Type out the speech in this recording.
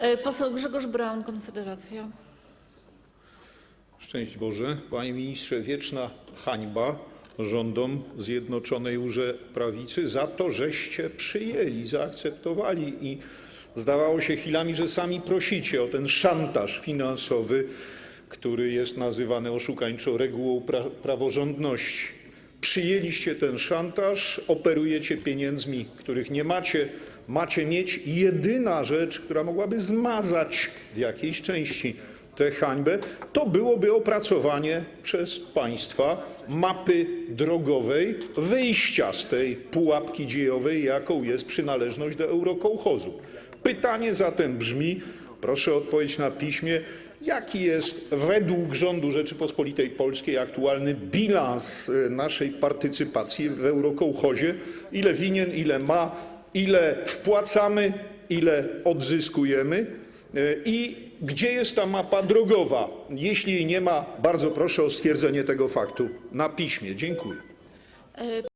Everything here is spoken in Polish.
E, Poseł Grzegorz Braun, Konfederacja. Szczęść Boże. Panie ministrze, wieczna hańba rządom Zjednoczonej Urze Prawicy za to, żeście przyjęli, zaakceptowali i zdawało się chwilami, że sami prosicie o ten szantaż finansowy, który jest nazywany oszukańczą regułą pra praworządności. Przyjęliście ten szantaż, operujecie pieniędzmi, których nie macie. Macie mieć jedyna rzecz, która mogłaby zmazać w jakiejś części tę hańbę, to byłoby opracowanie przez państwa mapy drogowej wyjścia z tej pułapki dziejowej, jaką jest przynależność do eurokołchozu. Pytanie zatem brzmi, proszę o odpowiedź na piśmie, jaki jest według rządu Rzeczypospolitej Polskiej aktualny bilans e, naszej partycypacji w eurokołchozie? Ile winien, ile ma, ile wpłacamy, ile odzyskujemy? E, I gdzie jest ta mapa drogowa? Jeśli jej nie ma, bardzo proszę o stwierdzenie tego faktu na piśmie. Dziękuję.